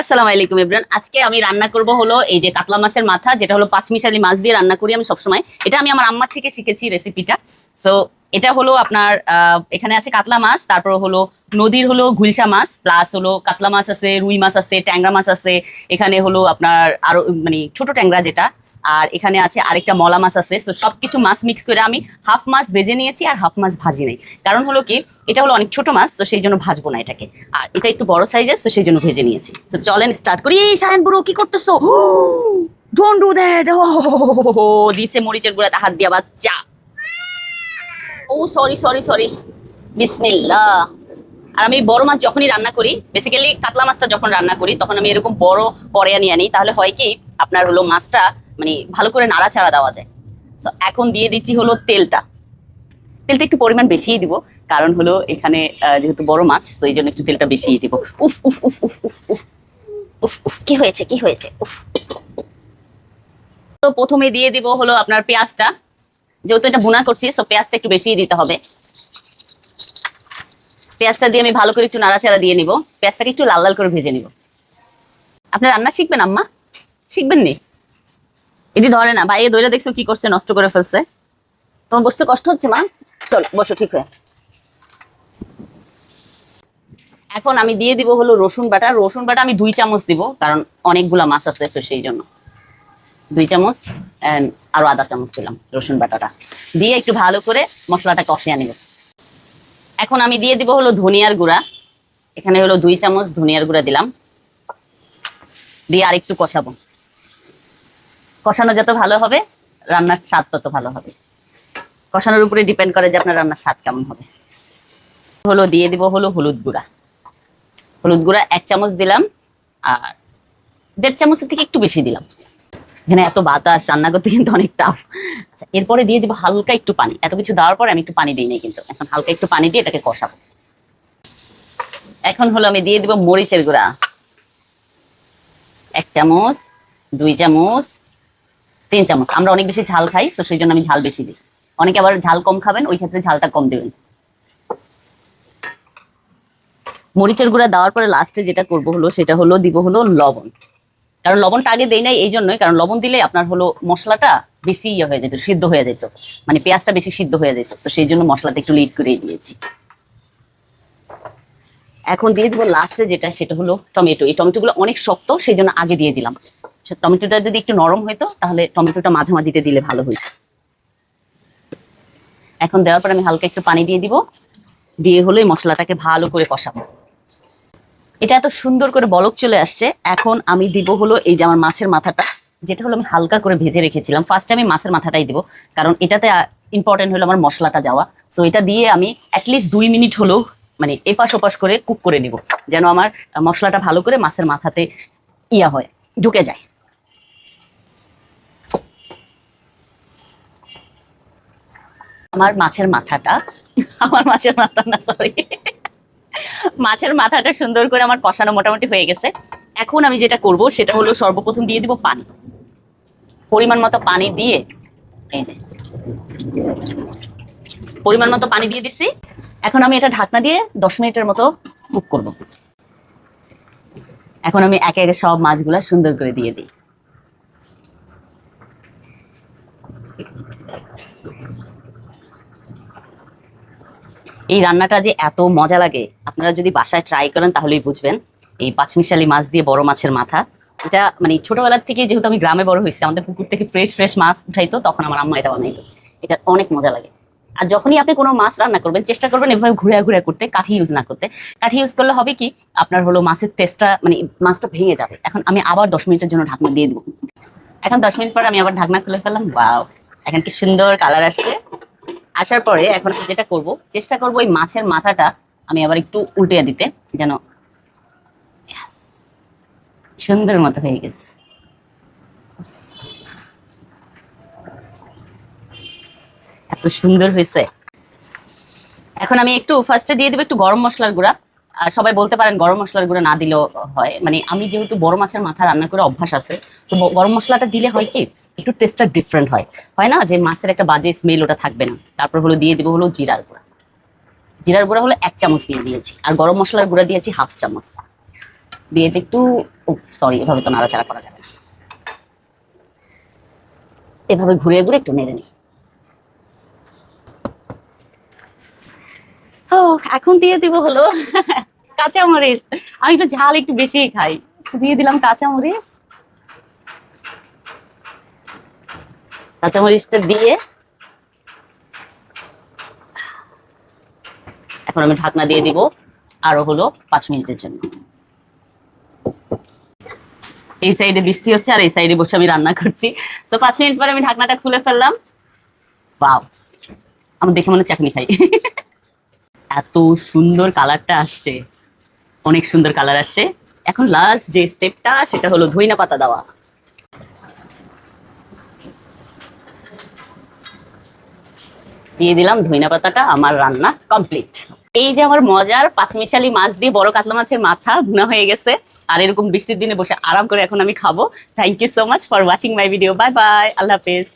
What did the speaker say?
আসসালামু আলাইকুম আজকে আমি রান্না হলো এই যে কাতলা মাছের মাথা, যেটা পাঁচমিশালি মাছ দিয়ে রান্না করি আমি সবসময়। এটা আমি আমার আম্মার থেকে শিখেছি রেসিপিটা এটা হলো আপনার এখানে আছে কাতলা মাছ, তারপর হলো নদীর হলো গুলশা মাছ প্লাস হলো কাতলা মাছ আছে, রুই মাছ আছে, ট্যাংরা মাছ আছে, এখানে হলো আপনার আরও মানে ছোট ট্যাংরা যেটা। আর এখানে আছে আরেকটা মলা মাছ আছে। তো সব কিছু মাছ মিক্স করে আমি হাফ মাছ ভেজে নিয়েছি আর হাফ মাছ ভাজি নেই। কারণ হলো কি, এটা হলো অনেক ছোট মাছ, তো সেই জন্য ভাজবো না এটাকে। আর এটা একটু বড় সাইজের তো সেই জন্য ভেজে নিয়েছি। তো চলেন স্টার্ট করি। এই শাহেন বুড়ো, কি করতেছো? ডোন্ট ডু দ্যাট ও দিছে মরিচের গুঁড়াতে হাত দিয়া বাচ্চা ও সরি সরি সরি বিসমিল্লাহ। আর আমি বড় মাছ যখনই রান্না করি বেসিক্যালি কাতলা মাছটা যখন রান্না করি, তখন আমি এরকম বড় কড়াইয়া নিয়ে আনি। তাহলে হয় কি, আপনার হলো মাছটা মানে ভালো করে নাড়াচাড়া দেওয়া যায়। তো এখন দিয়ে দিচ্ছি হলো তেলটা। তেলটা একটু পরিমাণ বেশিই দিব, কারণ হলো এখানে যেহেতু বড় মাছ, তো এই জন্য একটু তেলটা বেশিই দিব। উফ উফ উফ উফ উফ উফ উফ উফ, কি হয়েছে কি হয়েছে? উফ। তো প্রথমে দিয়ে দিব হলো আপনার পেঁয়াজটা। যেহেতু এটা বুনা করছি সো পেঁয়াজটা একটু বেশিই দিতে হবে। পেঁয়াজটা দিয়ে আমি ভালো করে একটু নাড়াচাড়া দিয়ে নিব। পেঁয়াজটাকে একটু লাল লাল করে ভেজে নিব। আপনি রান্না শিখবেন, আম্মা? শিখবেন নি? এটি ধরে না, ভাই এ দইটা দেখছ কি করছে, নষ্ট করে ফেলছে? তোমার বসতে কষ্ট হচ্ছে, মা? চল, বসো, ঠিক হয়ে। এখন আমি দিয়ে দিব হলো রসুন বাটা। রসুন বাটা আমি দুই চামচ দিব, কারণ অনেকগুলা মাছ আছে, তো সেই জন্য। দুই চামচ and আরও আধা চামচ দিলাম রসুন বাটাটা। দিয়ে একটু ভালো করে মশলাটা কষিয়ে নিব এখন আমি দিয়ে দিব হলো ধনিয়ার গুঁড়া। এখানে হলো দুই চামচ ধনিয়ার গুঁড়া দিলাম। দিয়ে আরেকটু কষাবো। কষানো যত ভালো হবে, রান্নার স্বাদ তত ভালো হবে। কষানোর উপরে ডিপেন্ড করে যে আপনার রান্নার স্বাদ কেমন হবে। হলো দিয়ে দিব হলো হলুদ গুঁড়া। হলুদ গুঁড়া এক চামচ দিলাম, আর দেড় চামচের থেকে একটু বেশি দিলাম। এখানে এত বাতাস, রান্না করতে কিন্তু অনেক টাফ আচ্ছা এরপরে দিয়ে দিব হালকা একটু পানি। এত কিছু দেওয়ার পরে আমি একটু পানি দিই নাই কিন্তু। এখন হালকা একটু পানি দিয়ে এটাকে কষাবো। এখন হলো আমি দিয়ে দিব মরিচের গুঁড়া। এক চামচ, দুই চামচ তিন চামচ। আমরা অনেক বেশি ঝাল খাই, তো সেই জন্য আমি ঝাল বেশি দিই। অনেকে আবার ঝাল কম খাবেন, ওই ক্ষেত্রে ঝালটা কম দেবেন। মরিচের গুঁড়া দেওয়ার পরে লাস্টে যেটা করব হলো, সেটা হলো দিব হলো লবণ। কারণ লবণটা আগে দেই নাই এই জন্যই কারণ লবণ দিলে আপনার হলো মশলাটা বেশি ইয়ে হয়ে যেত, সিদ্ধ হয়ে যেত। মানে পেঁয়াজটা বেশি সিদ্ধ হয়ে যেত, তো সেই জন্য মশলাটা একটু লিট করে দিয়েছি। এখন দিয়ে দিব লাস্টে যেটা, সেটা হলো টমেটো। এই টমেটোগুলো অনেক শক্ত সেই জন্য আগে দিয়ে দিলাম। টমেটোটা যদি একটু নরম হইতো, তাহলে টমেটোটা মাঝামাঝিতে দিলে ভালো হইতো। এখন দেওয়ার পর আমি হালকা একটু পানি দিয়ে দিব। দিয়ে হলো এই মশলাটাকে ভালো করে কষাবো। এটা এত সুন্দর করে বলক চলে আসছে। এখন আমি দিব হলো এই যে আমার মাছের মাথাটা, যেটা হলো আমি হালকা করে ভেজে রেখেছিলাম। ফার্স্টে আমি মাছের মাথাটাই দিব, কারণ এটাতে ইম্পর্টেন্ট হলো আমার মশলাটা যাওয়া। সো এটা দিয়ে আমি অ্যাটলিস্ট দুই মিনিট হলেও মানে এপাশ ওপাশ করে কুক করে নিব, যেন আমার মশলাটা ভালো করে মাছের মাথাতে ইয়া হয়, ঢুকে যায়। আমার মাছের মাথাটা। আমার মাছের মাথা না সরি মাছের মাথাটা সুন্দর করে আমার কষানো মোটামুটি হয়ে গেছে। এখন আমি যেটা করব, সেটা হলো সর্বপ্রথম দিয়ে দিব পানি। পরিমাণ মতো পানি দিয়ে পরিমাণ মতো পানি দিয়ে দিছি। এখন আমি এটা ঢাকনা দিয়ে দশ মিনিটের মতো কুক করব। এখন আমি একে একে সব মাছগুলা সুন্দর করে দিয়ে দিই। এই রান্নাটা যে এত মজা লাগে, আপনারা যদি বাসায় ট্রাই করেন তাহলেই বুঝবেন। এই পাঁচমিশালি মাছ দিয়ে বড় মাছের মাথা, এটা মানে ছোটবেলার থেকে যেহেতু আমি গ্রামে বড় হয়েছি, আমাদের পুকুর থেকে ফ্রেশ ফ্রেশ মাছ উঠাইতো, তখন আমার আম্মা এটা বানাইতো। এটা অনেক মজা লাগে। আর যখনই আপনি কোনো মাছ রান্না করবেন, চেষ্টা করবেন এভাবে ঘুরে ঘুরে করতে, কাঠি ইউজ না করতে। কাঠি ইউজ করলে হবে কি, আপনার হলো মাছের টেস্টটা মানে মাছটা ভেঙে যাবে। এখন আমি আবার দশ মিনিটের জন্য ঢাকনা দিয়ে দেবো। এখন দশ মিনিট পর আমি আবার ঢাকনা খুলে ফেললাম বাও এখন কি সুন্দর কালার আসছে। আসার পরে এখন যেটা করব, চেষ্টা করব ওই মাছের মাথাটা আমি আবার একটু উল্টে দিতে, যেন সুন্দর মতো হয়ে গেছে। এত সুন্দর হয়েছে। এখন আমি একটু ফার্স্টে দিয়ে দেবো একটু গরম মশলার গুঁড়া। সবাই বলতে পারেন গরম মশলার গুঁড়ো না দিলেও হয়। মানে আমি যেহেতু বড় মাছের মাথা রান্না করে অভ্যাস আছে, তো গরম মশলাটা দিলে হয় কি, একটু টেস্টটা ডিফারেন্ট হয়। হয় না যে মাছের একটা বাজে স্মেল ওটা থাকবে না। তারপর হলো দিয়ে দিব হলো জিরার গুঁড়া। জিরার গুঁড়া হলো এক চামচ দিয়ে দিয়েছি। আর গরম মশলার গুঁড়া দিয়েছি হাফ চামচ। দিয়ে এটা একটু সরি এভাবে তো নাড়াচাড়া করা যাবে না। এভাবে ঘুরে ঘুরে একটু নেড়ে নিই। ও, এখন দিয়ে দিব হলো। কাঁচামরিচ। আমি একটু ঝাল একটু বেশিই খাই। দিয়ে দিলাম কাঁচামরিচ। কাঁচামরিচটা দিয়ে এখন আমি ঢাকনা দিয়ে দিব আরও হলো পাঁচ মিনিটের জন্য। এই সাইডে বৃষ্টি হচ্ছে আর এই সাইডে বসে আমি রান্না করছি। তো পাঁচ মিনিট পরে আমি ঢাকনাটা খুলে ফেললাম। বাও আমার দেখে মনে হচ্ছে এখনই খাই। এত সুন্দর কালারটা আসছে। অনেক সুন্দর কালার আসছে। এখন লাস্ট যে স্টেপটা সেটা হলো ধইনা পাতা দেওয়া। দিয়ে দিলাম ধইনা পাতাটা, আমার রান্না কমপ্লিট এই যে আমার মজার পাঁচমিশালি মাছ দিয়ে বড় কাতলা মাছের মাথা ভুনা হয়ে গেছে, আর এরকম বৃষ্টির দিনে বসে আরাম করে এখন আমি খাব। Thank you so much for watching my video bye bye আল্লাহ হাফেজ।